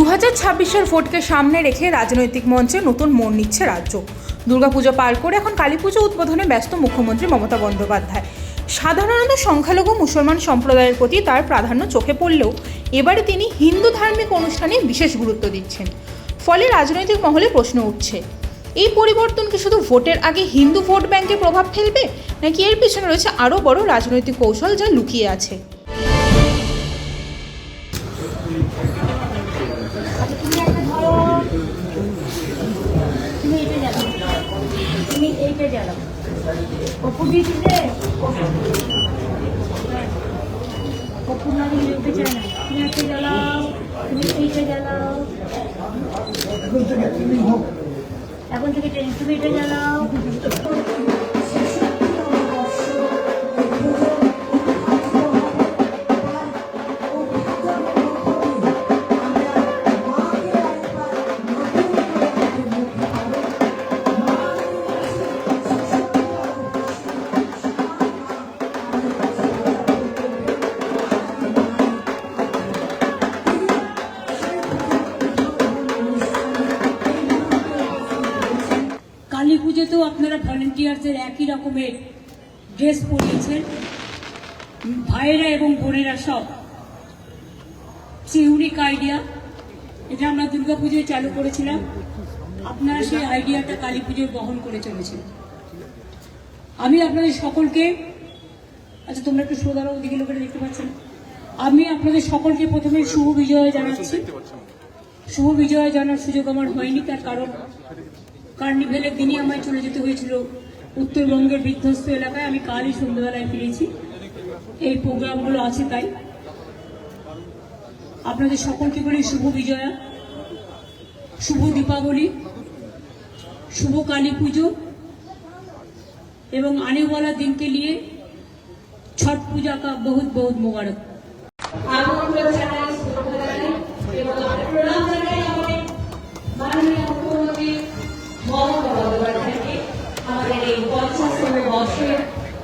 দু হাজার ছাব্বিশের ভোটকে সামনে রেখে রাজনৈতিক মঞ্চে নতুন মোড় নিচ্ছে রাজ্য। দুর্গাপুজো পার করে এখন কালীপুজো উদ্বোধনে ব্যস্ত মুখ্যমন্ত্রী মমতা বন্দ্যোপাধ্যায়। সাধারণত সংখ্যালঘু মুসলমান সম্প্রদায়ের প্রতি তার প্রাধান্য চোখে পড়লেও এবারে তিনি হিন্দু ধার্মিক অনুষ্ঠানে বিশেষ গুরুত্ব দিচ্ছেন। ফলে রাজনৈতিক মহলে প্রশ্ন উঠছে, এই পরিবর্তন কি শুধু ভোটের আগে হিন্দু ভোট ব্যাংকে প্রভাব ফেলবে, নাকি এর পিছনে রয়েছে আরও বড় রাজনৈতিক কৌশল যা লুকিয়ে আছে? জানো কপুর দিয়েছিলে কপুর না দিলে উঠে চায় না। তুমি তুমি এখন থেকে ট্রেনিং তুমি এটা কালী পুজোতেও আপনারা ভলেন্টিয়ারদের একই রকমের ড্রেস পরিয়েছেন। ভাইয়েরা এবং বোনেরা সব। সেই ইউনিক আইডিয়া এটা আমরা দুর্গাপুজোয় চালু করেছিলাম। আপনারা সেই আইডিয়াটা কালী পুজোয় বহন করে চলেছেন। আমি আপনাদের সকলকে আচ্ছা তোমরা একটু শ্রোতারা ওদিকে লোকেরা দেখতে পাচ্ছেন। আমি আপনাদের সকলকে প্রথমে শুভ বিজয় জানাচ্ছি। শুভ বিজয় জানার সুযোগ আমার হয়নি, তার কারণ কার্নিভেলের দিনই আমায় চলে যেতে হয়েছিল। উত্তরবঙ্গের বিধ্বস্ত এলাকায় আমি কালই সন্ধ্যাবেলায় ফিরেছি। এই প্রোগ্রামগুলো আছে তাই। আপনাদের সকলকে বলি শুভ বিজয়া, শুভ দীপাবলি, শুভ কালী পুজো এবং আনেওয়ালা দিনকে নিয়ে ছট পূজা কা বহুত বহুত মুবারক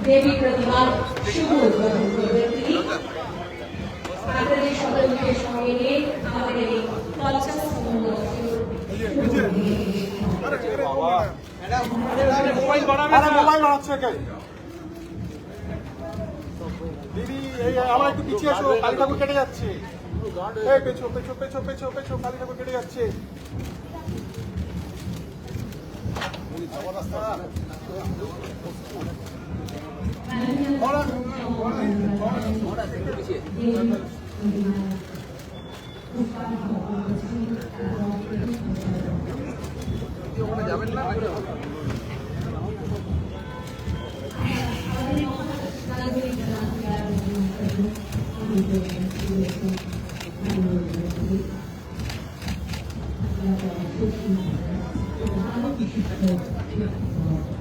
দেবী প্রতিমার শুভ উদ্বোধন করবেন তিনি। আপনাদের সকলকে সঙ্গে নিয়ে আমাদের এই দিদি এই আমার কালী ঠাকুর কেটে যাচ্ছে কেটে যাচ্ছে 好了，好了，好了，好了，对不起。Thank you.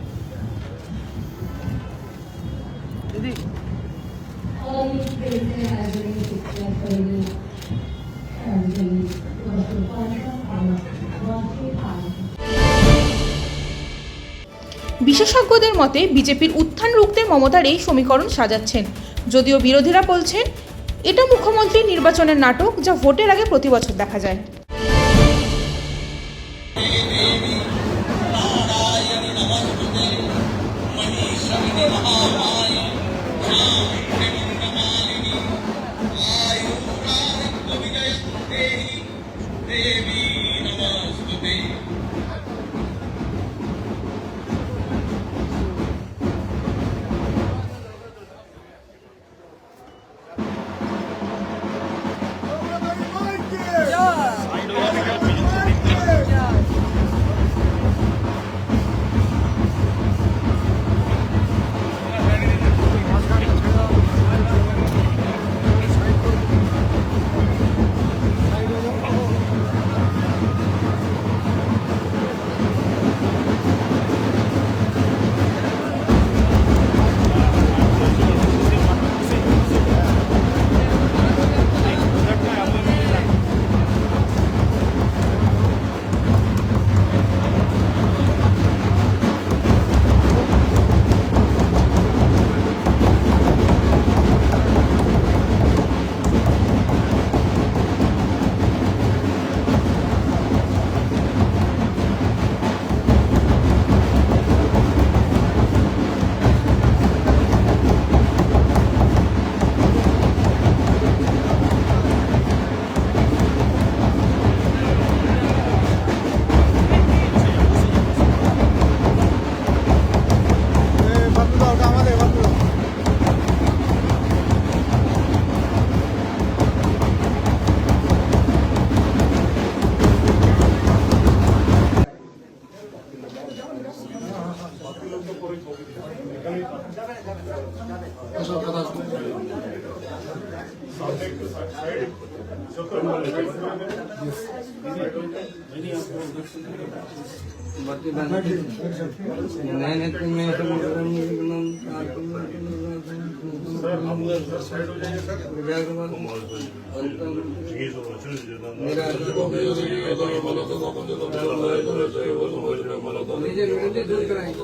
বিশেষজ্ঞদের মতে, বিজেপির উত্থান রুখতে মমতার এই সমীকরণ সাজাচ্ছেন। যদিও বিরোধীরা বলছেন, এটা মুখ্যমন্ত্রী নির্বাচনের নাটক যা ভোটের আগে প্রতি বছর দেখা যায়। बाकी नए नए तुम में सब मेरा दूर कराएंगे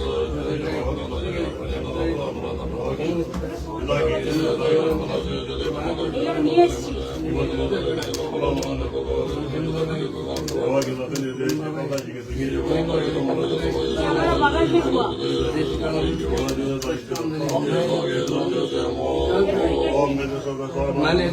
মানে